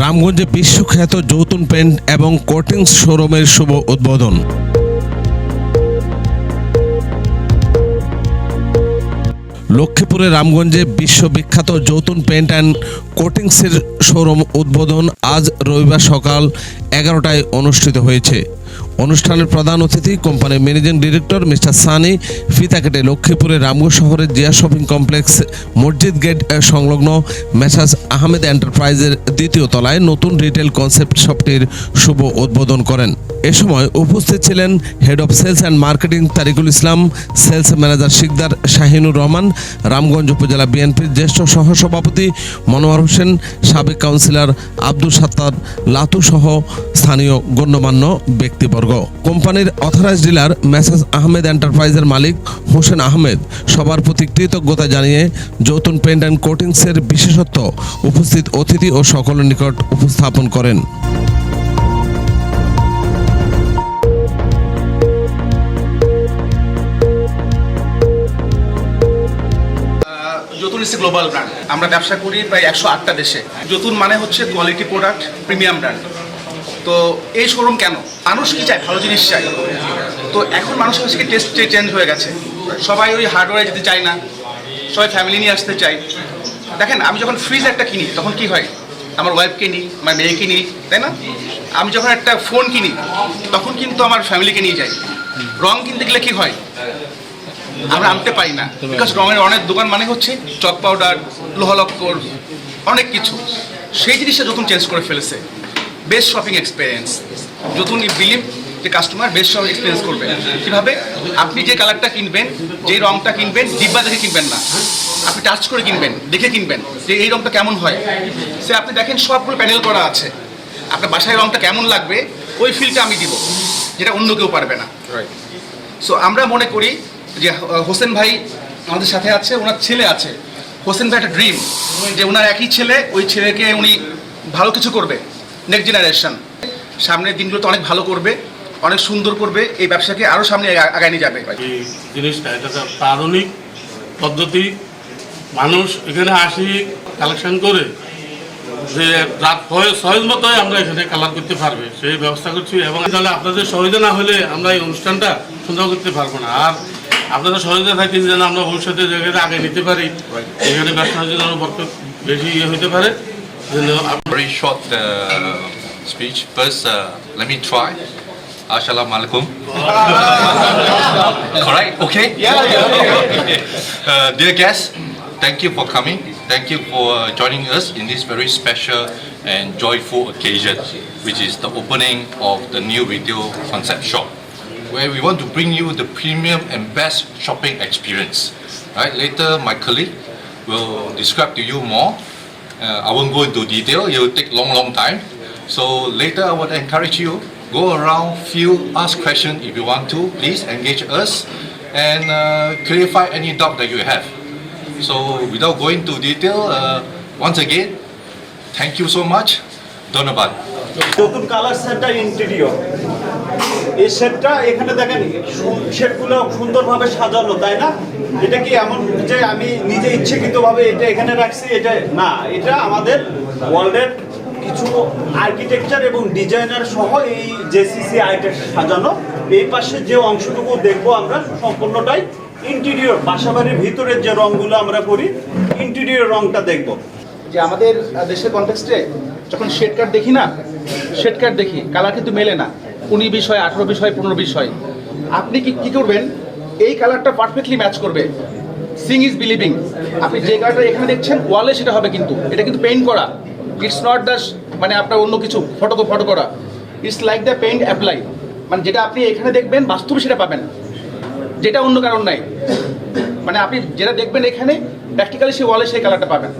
রামগঞ্জে বিশ্বখ্যাত যৌতুন পেন্ট এবং কোটিংস শোরুমের শুভ উদ্বোধন। লক্ষ্মীপুরে রামগঞ্জে বিশ্ববিখ্যাত যৌতুন পেন্ট অ্যান্ড কোটিংসের শোরুম উদ্বোধন আজ রবিবার সকাল এগারোটায় অনুষ্ঠিত হয়েছে। অনুষ্ঠানের প্রধান অতিথি কোম্পানির ম্যানেজিং ডিরেক্টর মিস্টার সানি ফিতা কেটে লক্ষ্মীপুরের রামগঞ্জ শহরের জিয়া শপিং কমপ্লেক্স, মসজিদ গেট সংলগ্ন মেসাজ আহমেদ এন্টারপ্রাইজের দ্বিতীয় তলায় নতুন রিটেল কনসেপ্ট শপটির শুভ উদ্বোধন করেন। এ সময় উপস্থিত ছিলেন head of sales and marketing Tariqul Islam sales manager Sikdar Shahinur Rahman, Ramganj উপজেলা বিএনপির জ্যেষ্ঠ সহসভাপতি মনোয়ার হোসেন, সাবেক কাউন্সিলর আব্দুল সাত্তার, লাতু সহ স্থানীয় গণ্যমান্য ব্যক্তিবর্গ। কোম্পানির অথরাইজ ডিলার মেসাজ আহমেদ এন্টারপ্রাইজের মালিক হোসেন আহমেদ সবার প্রতি কৃতজ্ঞতা জানিয়ে যৌতুন পেন্ট অ্যান্ড কোটিংসের বিশেষত্ব উপস্থিত অতিথি ও সকলের নিকট উপস্থাপন করেন। ইস গ্লোবাল ব্র্যান্ড আমরা ব্যবসা করি প্রায় একশো আটটা দেশে। যতুন মানে হচ্ছে কোয়ালিটি প্রোডাক্ট প্রিমিয়াম ব্র্যান্ড তো এই শোরুম কেন? মানুষ কি চায়? ভালো জিনিস চাই তো এখন মানুষের কাছে টেস্ট চেঞ্জ হয়ে গেছে। সবাই ওই হার্ডওয়্যারে যেতে চায় না। সবাই ফ্যামিলি নিয়ে আসতে চায়। দেখেন, আমি যখন ফ্রিজ একটা কিনি, তখন কি হয়? আমার ওয়াইফকে নিই, আমার মেয়েকে নিই, তাই না? আমি যখন একটা ফোন কিনি, তখন কিন্তু আমার ফ্যামিলিকে নিয়ে যাই। রং কিনতে গেলে কি হয়? আমরা আনতে পারি না। বিকজ রঙের অনেক দোকান মানে হচ্ছে চক পাউডার লোহলক্কর অনেক কিছু। সেই জিনিসটা যখন চেঞ্জ করে ফেলেছে। বেস্ট শপিং এক্সপিরিয়েন্স যখন বিলিভ যে কাস্টমার বেস্ট শপিং এক্সপিরিয়েন্স করবে। কীভাবে? আপনি যে কালারটা কিনবেন যেই রঙটা কিনবেন ডিব্বা দেখে কিনবেন না। আপনি টাচ করে কিনবেন দেখে কিনবেন যে এই রঙটা কেমন হয়। সে আপনি দেখেন সবগুলো প্যানেল করা আছে। আপনার বাসায় রঙটা কেমন লাগবে ওই ফিলটা আমি দিব যেটা অন্য কেউ পারবে না। সো আমরা মনে করি যে হোসেন ভাই আমাদের সাথে আছে, ওনার ছেলে আছে। হোসেন ভাই একটা ড্রিম যে ওনার একই ছেলে, ওই ছেলেকে উনি ভালো কিছু করবে নেক্সট জেনারেশন সামনের দিনগুলোতে অনেক ভালো করবে, অনেক সুন্দর করবে, এই ব্যবসাকে আরও সামনে আগা- আগায় নিয়ে যাবে। এই জিনিসটা, এটা প্রারণিক পদ্ধতি। মানুষ এখানে আসি কালেকশন করে, যে রাত ছয়ের মতোই আমরা এখানে কালার করতে পারবে। সেই ব্যবস্থা করছি এবং তাহলে আপনাদের সহযোগিতা না হলে আমরা এই অনুষ্ঠানটা সুন্দর করতে পারব না। আর আপনাদের সহযোগিতা থাকতে যেন আমরা ভবিষ্যতে জায়গাটা আগে নিতে পারি এখানে ব্যবসা যেন বরকত বেশি ইয়ে হতে পারে যেন up- very short uh, speech. First, uh, let me try. Assalamu alaikum. Correct? Okay? Yeah, yeah. uh, dear guests, thank you for coming. Thank you for joining us in this very special and joyful occasion, which is the opening of the new retail concept shop, where we want to bring you the premium and best shopping experience. Right? Later, my colleague will describe to you more. Uh, I won't go into detail, it will take long, long time. So later, I would encourage you, go around, feel, ask questions if you want to, please engage us and uh, clarify any doubt that you have. So without going to detail, uh, once again, thank you so much. Donabat. Dokum color Center Interior. এই সেটটা এখানে দেখেন সেটগুলো সুন্দরভাবে সাজানো, তাই না? এটা কি এমন যে আমি নিজে ইচ্ছাকৃতভাবে এটা এখানে রাখছি? এটা না, এটা আমাদের ওয়ার্ল্ডের কিছু আর্কিটেকচার এবং ডিজাইনার সহ এই জেসিসি আইটের সাজানো। এই পাশে যে অংশটুকু দেখব আমরা, সম্পূর্ণটাই ইন্টেরিয়র বাসাবাড়ির ভিতরের যে রংগুলো আমরা করি ইন্টেরিয়র রংটা দেখব। যে আমাদের দেশের কনটেক্সটে যখন শেড কার্ড দেখি না শেড কার্ড দেখি কালার কিন্তু মেলে না। উনিশ বিশ হয় আঠেরো বিশ হয়, পনেরো বিশ হয়। আপনি কি, কী করবেন? এই কালারটা পারফেক্টলি ম্যাচ করবে। সিং ইজ বিলিভিং আপনি যে কালারটা এখানে দেখছেন ওয়ালে সেটা হবে কিন্তু। এটা কিন্তু পেইন্ট করা। ইটস নট দ্য মানে আপনার অন্য কিছু ফটো ফটো করা। It's like the paint apply মানে যেটা আপনি এখানে দেখবেন, বাস্তবে সেটা পাবেন। যেটা অন্য কারণ নাই। মানে আপনি যেটা দেখবেন এখানে প্র্যাকটিক্যালি সেই ওয়ালে সেই কালারটা পাবেন।